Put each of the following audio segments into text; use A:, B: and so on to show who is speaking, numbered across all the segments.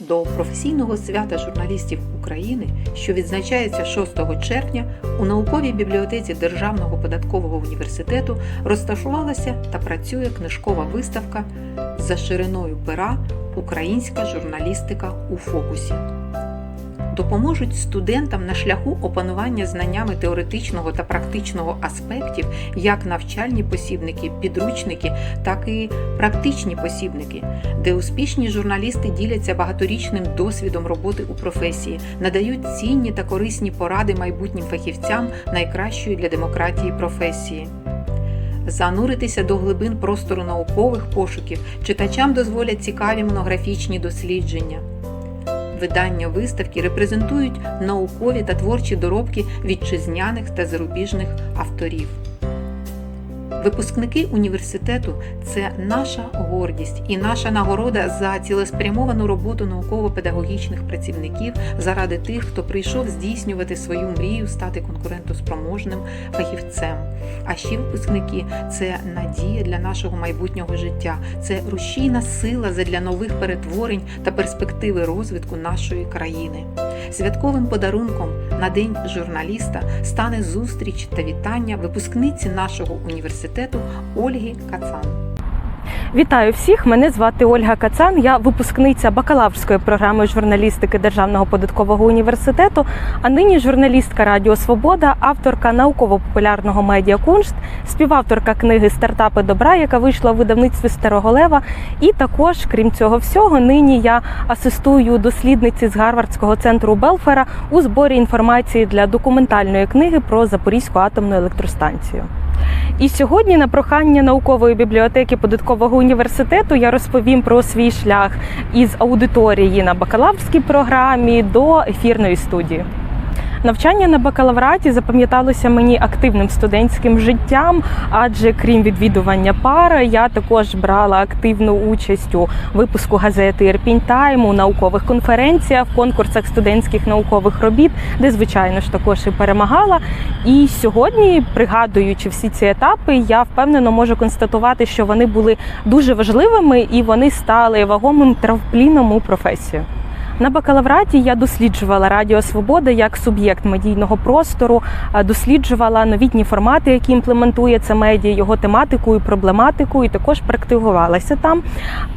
A: До професійного свята журналістів України, що відзначається 6 червня, у науковій бібліотеці Державного податкового університету розташувалася та працює книжкова виставка за шириною пера Українська журналістика у фокусі. Допоможуть студентам на шляху опанування знаннями теоретичного та практичного аспектів як навчальні посібники, підручники, так і практичні посібники, де успішні журналісти діляться багаторічним досвідом роботи у професії, надають цінні та корисні поради майбутнім фахівцям найкращої для демократії професії. Зануритися до глибин простору наукових пошуків читачам дозволять цікаві монографічні дослідження. Видання виставки репрезентують наукові та творчі доробки вітчизняних та зарубіжних авторів. Випускники університету це наша гордість і наша нагорода за цілеспрямовану роботу науково-педагогічних працівників заради тих, хто прийшов здійснювати свою мрію стати конкурентоспроможним фахівцем. А ще випускники це надія для нашого майбутнього життя, це рушійна сила задля нових перетворень та перспективи розвитку нашої країни. Святковим подарунком на День журналіста стане зустріч та вітання випускниці нашого університету Ольги Кацан.
B: Вітаю всіх! Мене звати Ольга Кацан. Я випускниця бакалаврської програми журналістики Державного податкового університету, а нині журналістка Радіо Свобода, авторка науково-популярного медіа Куншт, співавторка книги Стартапи добра, яка вийшла у видавництві Старого Лева. І також, крім цього всього, нині я асистую дослідниці з Гарвардського центру Белфера у зборі інформації для документальної книги про Запорізьку атомну електростанцію. І сьогодні, на прохання наукової бібліотеки податкового університету, я розповім про свій шлях із аудиторії на бакалаврській програмі до ефірної студії. Навчання на бакалавраті запам'яталося мені активним студентським життям, адже крім відвідування пар, я також брала активну участь у випуску газети Ірпінь Тайм, у наукових конференціях, конкурсах студентських наукових робіт, де звичайно ж також і перемагала. І сьогодні, пригадуючи всі ці етапи, я впевнено можу констатувати, що вони були дуже важливими і вони стали вагомим травпліном у професію. На бакалавраті я досліджувала Радіо Свобода як суб'єкт медійного простору, досліджувала новітні формати, які імплементує це медіа, його тематику і проблематику, і також практикувалася там.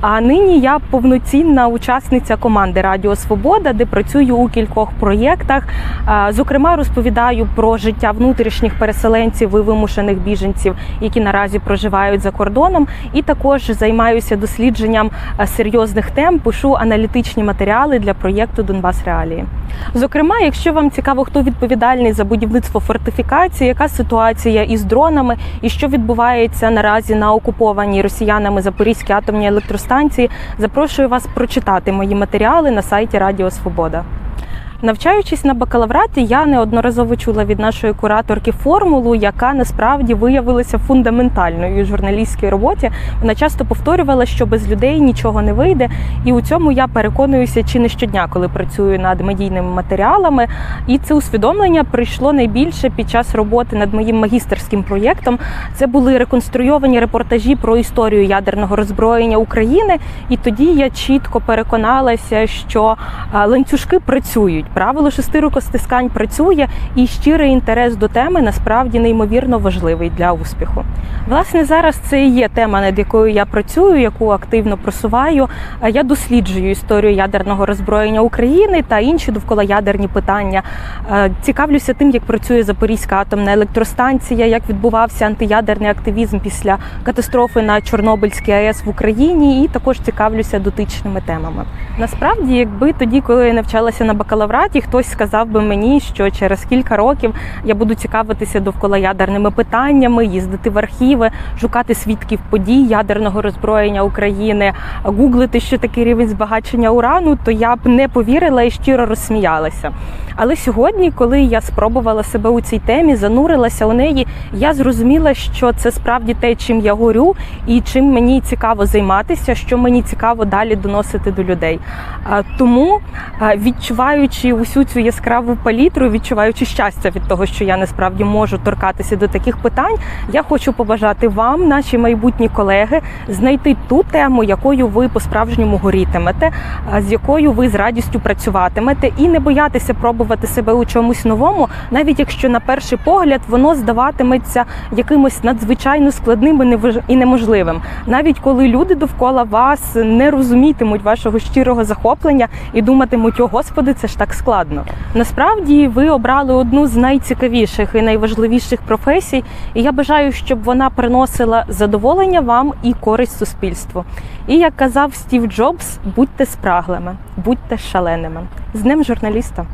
B: А нині я повноцінна учасниця команди Радіо Свобода, де працюю у кількох проєктах. Зокрема, розповідаю про життя внутрішніх переселенців і вимушених біженців, які наразі проживають за кордоном, і також займаюся дослідженням серйозних тем, пишу аналітичні матеріали для проєкту Донбас Реалії. Зокрема, якщо вам цікаво, хто відповідальний за будівництво фортифікації, яка ситуація із дронами і що відбувається наразі на окупованій росіянами Запорізькій атомній електростанції, запрошую вас прочитати мої матеріали на сайті Радіо Свобода. Навчаючись на бакалавраті, я неодноразово чула від нашої кураторки формулу, яка насправді виявилася фундаментальною у журналістській роботі. Вона часто повторювала, що без людей нічого не вийде, і у цьому я переконуюся чи не щодня, коли працюю над медійними матеріалами. І це усвідомлення прийшло найбільше під час роботи над моїм магістерським проєктом. Це були реконструйовані репортажі про історію ядерного роззброєння України. І тоді я чітко переконалася, що ланцюжки працюють. Правило шести рукостискань працює, і щирий інтерес до теми насправді неймовірно важливий для успіху. Власне, зараз це і є тема, над якою я працюю, яку активно просуваю. Я досліджую історію ядерного роззброєння України та інші довколоядерні питання. Е, Цікавлюся тим, як працює Запорізька атомна електростанція, як відбувався антиядерний активізм після катастрофи на Чорнобильській АЕС в Україні, і також цікавлюся дотичними темами. Насправді, якби тоді, коли я навчалася на бакалавраті, хтось сказав би мені, що через кілька років я буду цікавитися довколоядерними питаннями, їздити в архіви, шукати свідків подій ядерного роззброєння України, гуглити, що таке рівень збагачення урану, то я б не повірила і щиро розсміялася. Але сьогодні, коли я спробувала себе у цій темі, занурилася у неї, я зрозуміла, що це справді те, чим я горю, і чим мені цікаво займатися, що мені цікаво далі доносити до людей. Тому, відчуваючи усю цю яскраву палітру, відчуваючи щастя від того, що я насправді можу торкатися до таких питань, я хочу побажати вам, наші майбутні колеги, знайти ту тему, якою ви по-справжньому горітимете, з якою ви з радістю працюватимете, і не боятися пробувати себе у чомусь новому, навіть якщо на перший погляд воно здаватиметься якимось надзвичайно складним і неможливим, навіть коли люди довкола вас не розумітимуть вашого щирого захоплення і думатимуть, о господи, це ж так складно. Насправді ви обрали одну з найцікавіших і найважливіших професій, і я бажаю, щоб вона приносила задоволення вам і користь суспільству. І як казав Стів Джобс, будьте спраглими, будьте шаленими. З ним журналіста.